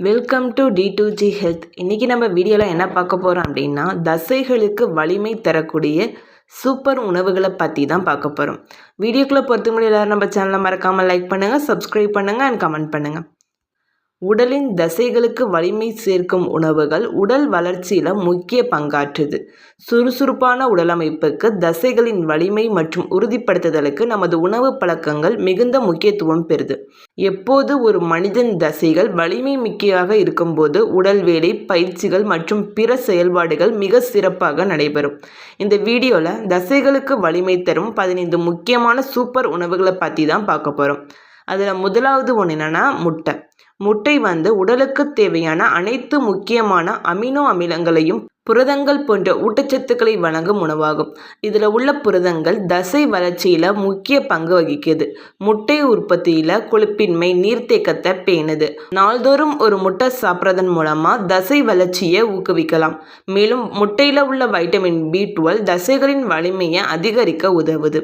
Welcome to T two G health இன்றைக்கி நம்ம வீடியோவில் என்ன பார்க்க போகிறோம் அப்படின்னா தசைகளுக்கு வலிமை தரக்கூடிய சூப்பர் உணவுகளை பற்றி தான் பார்க்க போகிறோம் வீடியோக்குள்ளே பொறுத்த முடியும் எல்லோரும் நம்ம சேனலை மறக்காமல் லைக் பண்ணுங்கள் சப்ஸ்கிரைப் பண்ணுங்கள் அண்ட் கமெண்ட் பண்ணுங்கள் உடலின் தசைகளுக்கு வலிமை சேர்க்கும் உணவுகள் உடல் வளர்ச்சியில் முக்கிய பங்காற்றுது. சுறுசுறுப்பான உடலமைப்புக்கு தசைகளின் வலிமை மற்றும் உறுதிப்படுத்துதலுக்கு நமது உணவு பழக்கங்கள் மிகுந்த முக்கியத்துவம் பெறுது. எப்போது ஒரு மனிதன் தசைகள் வலிமை மிக்கையாக இருக்கும்போது உடல் வேலை பயிற்சிகள் மற்றும் பிற செயல்பாடுகள் மிக சிறப்பாக நடைபெறும். இந்த வீடியோவில் தசைகளுக்கு வலிமை தரும் பதினைந்து முக்கியமான சூப்பர் உணவுகளை பற்றி தான் பார்க்க போகிறோம் அதில் முதலாவது ஒன்று என்னென்னா முட்டை. முட்டை வந்து உடலுக்கு தேவையான அனைத்து முக்கியமான அமினோ அமிலங்களையும் புரதங்கள் போன்ற ஊட்டச்சத்துக்களை வழங்கும் உணவாகும். இதில் உள்ள புரதங்கள் தசை வளர்ச்சியில் முக்கிய பங்கு வகிக்குது. முட்டை உற்பத்தியில் கொழுப்பின்மை நீர்த்தேக்கத்தை பேணுது. நாள்தோறும் ஒரு முட்டை சாப்பிட்றதன் மூலமாக தசை வளர்ச்சியை ஊக்குவிக்கலாம். மேலும் முட்டையில் உள்ள வைட்டமின் பி டுவெல் தசைகளின் வலிமையை அதிகரிக்க உதவுது.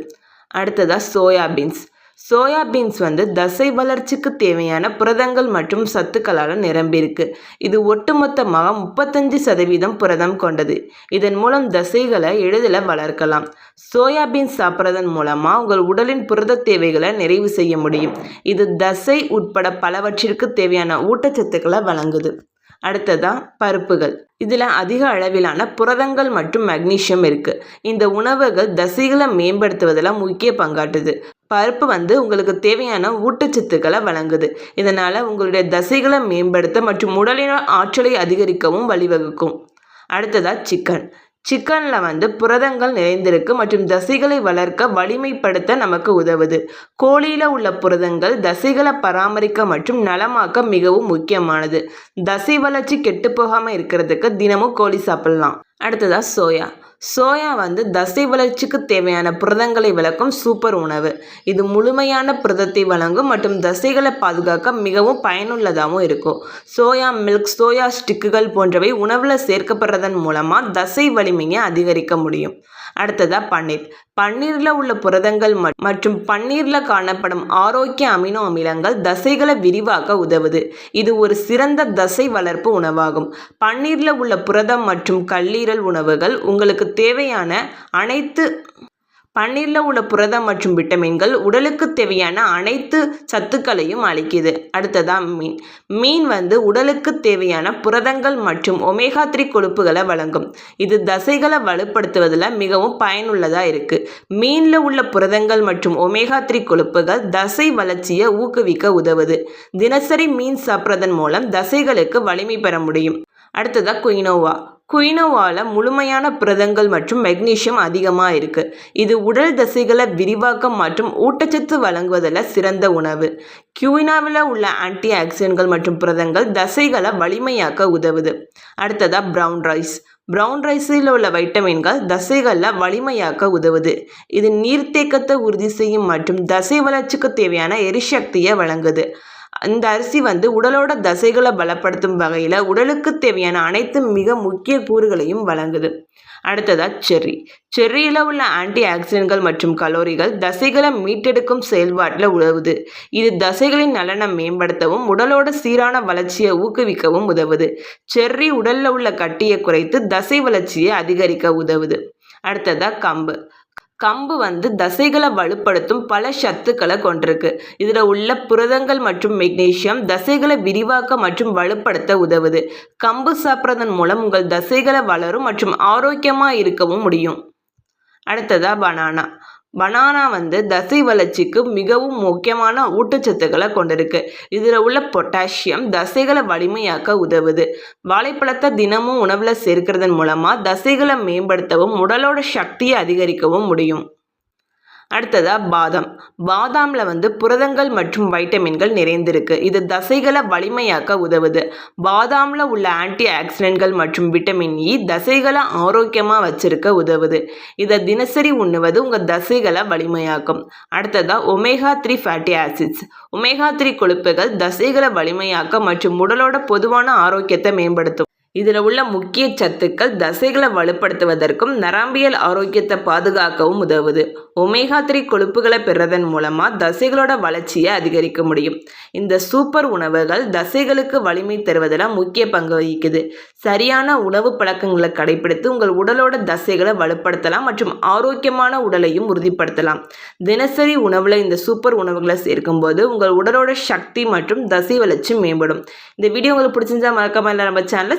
அடுத்ததாக சோயாபீன்ஸ். சோயாபீன்ஸ் வந்து தசை வளர்ச்சிக்கு தேவையான புரதங்கள் மற்றும் சத்துக்களால் நிரம்பியிருக்கு இது ஒட்டுமொத்தமாக முப்பத்தஞ்சு சதவீதம் புரதம் கொண்டது. இதன் மூலம் தசைகளை எளிதில் வளர்க்கலாம். சோயாபீன்ஸ் சாப்பிட்றதன் மூலமாக உங்கள் உடலின் புரத தேவைகளை நிறைவு செய்ய முடியும். இது தசை உட்பட பலவற்றிற்கு தேவையான ஊட்டச்சத்துக்களை வழங்குது. அடுத்ததாக பருப்புகள். இதில் அதிக அளவிலான புரதங்கள் மற்றும் மெக்னீஷியம் இருக்குது இந்த உணவுகள் தசைகளை மேம்படுத்துவதில் முக்கிய பங்காற்றுது பருப்பு வந்து உங்களுக்கு தேவையான ஊட்டச்சத்துக்களை வழங்குது. இதனால் உங்களுடைய தசைகளை மேம்படுத்த மற்றும் உடலின ஆற்றலை அதிகரிக்கவும் வழிவகுக்கும். அடுத்ததாக சிக்கன் சிக்கனில் வந்து புரதங்கள் நிறைந்திருக்கு மற்றும் தசைகளை வளர்க்க வலிமைப்படுத்த நமக்கு உதவுது. கோழியில் உள்ள புரதங்கள் தசைகளை பராமரிக்க மற்றும் நலமாக்க மிகவும் முக்கியமானது. தசை வளர்ச்சி கெட்டு போகாமல் இருக்கிறதுக்கு தினமும் கோழி சாப்பிடலாம். அடுத்ததாக சோயா. சோயா வந்து தசை வளர்ச்சிக்கு தேவையான புரதங்களை விளக்கும் சூப்பர் உணவு. இது முழுமையான புரதத்தை வழங்கும் மற்றும் தசைகளை பாதுகாக்க மிகவும் பயனுள்ளதாகவும் இருக்கும். சோயா மில்க் சோயா ஸ்டிக்குகள் போன்றவை உணவில் சேர்க்கப்படுறதன் மூலமாக தசை வலிமையை அதிகரிக்க முடியும். அடுத்ததாக பன்னீர். பன்னீரில் உள்ள புரதங்கள் மற்றும் பன்னீரில் காணப்படும் ஆரோக்கிய அமினோ அமிலங்கள் தசைகளை விரிவாக்க உதவுது. இது ஒரு சிறந்த தசை வளர்ப்பு உணவாகும். பன்னீரில் உள்ள புரதம் மற்றும் கல்லீரல் உணவுகள் உங்களுக்கு தேவையான அனைத்து பன்னீரில் உள்ள புரதம் மற்றும் விட்டமின்கள் உடலுக்கு தேவையான அனைத்து சத்துக்களையும் அளிக்குது. அடுத்ததாக மீன். மீன் வந்து உடலுக்கு தேவையான புரதங்கள் மற்றும் ஒமேகா த்ரீ கொழுப்புகளை வழங்கும். இது தசைகளை வலுப்படுத்துவதில் மிகவும் பயனுள்ளதாக இருக்குது மீனில் உள்ள புரதங்கள் மற்றும் ஒமேகா த்ரீ கொழுப்புகள் தசை வளர்ச்சியை ஊக்குவிக்க உதவுது. தினசரி மீன் சாப்பிட்றதன் மூலம் தசைகளுக்கு வலிமை பெற முடியும். அடுத்ததாக குயினோவா. குயினோவாவில் முழுமையான புரதங்கள் மற்றும் மெக்னீஷியம் அதிகமாக இருக்குது இது உடல் தசைகளை விரிவாக்கம் மற்றும் ஊட்டச்சத்து வழங்குவதில் சிறந்த உணவு. கியூனாவில் உள்ள ஆன்டி ஆக்சிடென்ட்கள் மற்றும் புரதங்கள் தசைகளை வலிமையாக்க உதவுது. அடுத்ததாக ப்ரௌன் ரைஸ். ப்ரௌன் ரைஸில் உள்ள வைட்டமின்கள் தசைகளில் வலிமையாக்க உதவுது. இது நீர்த்தேக்கத்தை உறுதி செய்யும் மற்றும் தசை வளர்ச்சிக்கு தேவையான எரிசக்தியை வழங்குது. இந்த அரிசி வந்து உடலோட தசைகளை பலப்படுத்தும் வகையில் உடலுக்கு தேவையான அனைத்து மிக முக்கிய கூறுகளையும் வழங்குது. அடுத்ததாக செர்ரி. செர்ரியில் உள்ள ஆன்டி ஆக்சிடென்ட்கள் மற்றும் கலோரிகள் தசைகளை மீட்டெடுக்கும் செயல்பாட்டில் உதவுது. இது தசைகளின் நலனை மேம்படுத்தவும் உடலோட சீரான வளர்ச்சியை ஊக்குவிக்கவும் உதவுது. செர்ரி உடலில் உள்ள கட்டியை குறைத்து தசை வளர்ச்சியை அதிகரிக்க உதவுது. அடுத்ததாக கம்பு. கம்பு வந்து தசைகளை வலுப்படுத்தும் பல சத்துக்களை கொண்டிருக்கு. இதில் உள்ள புரதங்கள் மற்றும் மெக்னீஷியம் தசைகளை விரிவாக்க மற்றும் வலுப்படுத்த உதவுது. கம்பு சாப்பிட்றதன் மூலம் உங்கள் தசைகளை வளரும் மற்றும் ஆரோக்கியமாக இருக்கவும் முடியும். அடுத்ததாக பனானா பனானா வந்து தசை வளர்ச்சிக்கு மிகவும் முக்கியமான ஊட்டச்சத்துக்களை கொண்டிருக்கு. இதில் உள்ள பொட்டாசியம் தசைகளை வலிமையாக்க உதவுது. வாழைப்பழத்தை தினமும் உணவில் சேர்க்கிறதன் மூலமாக தசைகளை மேம்படுத்தவும் உடலோட சக்தியை அதிகரிக்கவும் முடியும். அடுத்ததாக பாதாம். பாதாமில் வந்து புரதங்கள் மற்றும் வைட்டமின்கள் நிறைந்திருக்கு. இது தசைகளை வலிமையாக்க உதவுது. பாதாமில் உள்ள ஆன்டி ஆக்சிடென்ட்கள் மற்றும் விட்டமின் இ தசைகளை ஆரோக்கியமாக வச்சிருக்க உதவுது. இதை தினசரி உண்ணுவது உங்கள் தசைகளை வலிமையாக்கும். அடுத்ததாக omega three fatty acids. Omega three கொழுப்புகள் தசைகளை வலிமையாக்க மற்றும் உடலோட பொதுவான ஆரோக்கியத்தை மேம்படுத்தும். இதில் உள்ள முக்கிய சத்துக்கள் தசைகளை வலுப்படுத்துவதற்கும் நரம்பியல் ஆரோக்கியத்தை பாதுகாக்கவும் உதவுது. ஒமேகா த்ரீ கொழுப்புகளை பெறுறதன் மூலமாக தசைகளோட வளர்ச்சியை அதிகரிக்க முடியும். இந்த சூப்பர் உணவுகள் தசைகளுக்கு வலிமை தருவதில் முக்கிய பங்கு வகிக்குது. சரியான உணவு பழக்கங்களை கடைபிடித்து உங்கள் உடலோட தசைகளை வலுப்படுத்தலாம் மற்றும் ஆரோக்கியமான உடலையும் உறுதிப்படுத்தலாம். தினசரி உணவில் இந்த சூப்பர் உணவுகளை சேர்க்கும்போது உங்கள் உடலோட சக்தி மற்றும் தசை வளர்ச்சி மேம்படும். இந்த வீடியோ உங்களுக்கு பிடிச்சிருந்தா மறக்காமல் இல்லை நம்ம சேனலை